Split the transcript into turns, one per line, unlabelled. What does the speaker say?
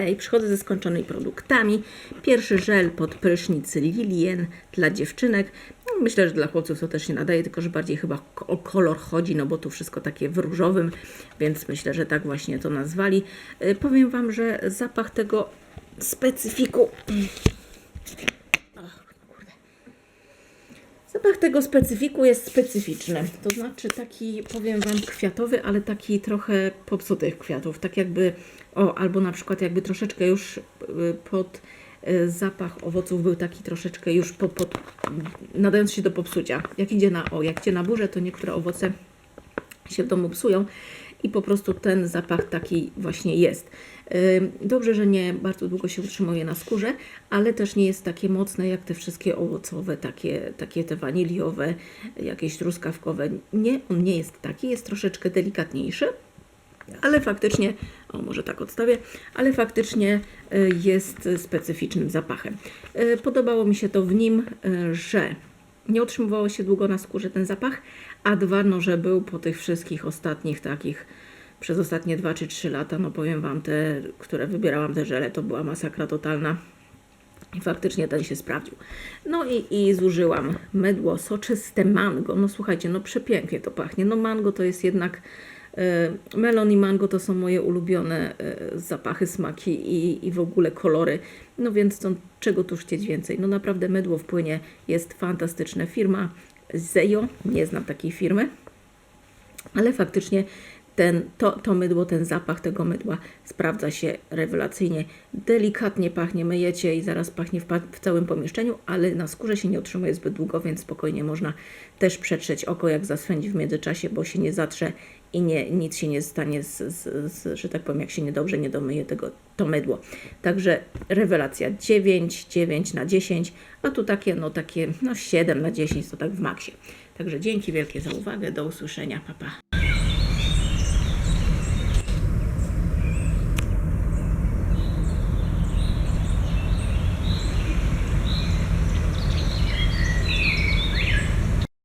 Hej, przychodzę ze skończonymi produktami. Pierwszy żel pod prysznic Lilien dla dziewczynek. No, Myślę, że dla chłopców to też się nadaje, tylko że bardziej chyba o kolor chodzi, no bo tu wszystko takie w różowym, więc myślę, że tak właśnie to nazwali. Y, Powiem Wam, że zapach tego specyfiku Zapach tego specyfiku jest specyficzny. To znaczy taki, powiem Wam, kwiatowy, ale taki trochę popsutych kwiatów. Tak jakby, o, albo na przykład jakby troszeczkę już y, pod y, zapach owoców był taki troszeczkę już po, pod, nadający się do popsucia. Jak idzie na, o, jak idzie na burzę, to niektóre owoce się w domu psują i po prostu ten zapach taki właśnie jest. Dobrze, że nie bardzo długo się utrzymuje na skórze, ale też nie jest takie mocne jak te wszystkie owocowe, takie, takie te waniliowe, jakieś truskawkowe. Nie, on nie jest taki, jest troszeczkę delikatniejszy. Ale faktycznie, o może tak odstawię, ale faktycznie y, jest specyficznym zapachem. Y, Podobało mi się to w nim, y, że nie utrzymywało się długo na skórze ten zapach, a dwa, no, że był po tych wszystkich ostatnich takich, przez ostatnie dwa czy trzy lata, no powiem Wam, te, które wybierałam te żele, to była masakra totalna. I faktycznie ten się sprawdził. No i, i zużyłam mydło soczyste mango. No słuchajcie, no przepięknie to pachnie. No mango to jest jednak, melon i mango to są moje ulubione e, zapachy, smaki i, i w ogóle kolory. No więc to, czego tu chcieć więcej? No naprawdę mydło w płynie jest fantastyczne. Firma Zejo, nie znam takiej firmy, ale faktycznie ten, to, to mydło, ten zapach tego mydła sprawdza się rewelacyjnie. Delikatnie pachnie, myjecie i zaraz pachnie w, w całym pomieszczeniu, ale na skórze się nie utrzymuje zbyt długo, więc spokojnie można też przetrzeć oko, jak zaswędzi w międzyczasie, bo się nie zatrze i nie, nic się nie stanie, z, z, z, że tak powiem, jak się niedobrze nie domyje tego, to mydło. Także rewelacja 9, 9 na 10, a tu takie, no takie, no 7 na 10 to tak w maksie. Także dzięki wielkie za uwagę, do usłyszenia, pa pa.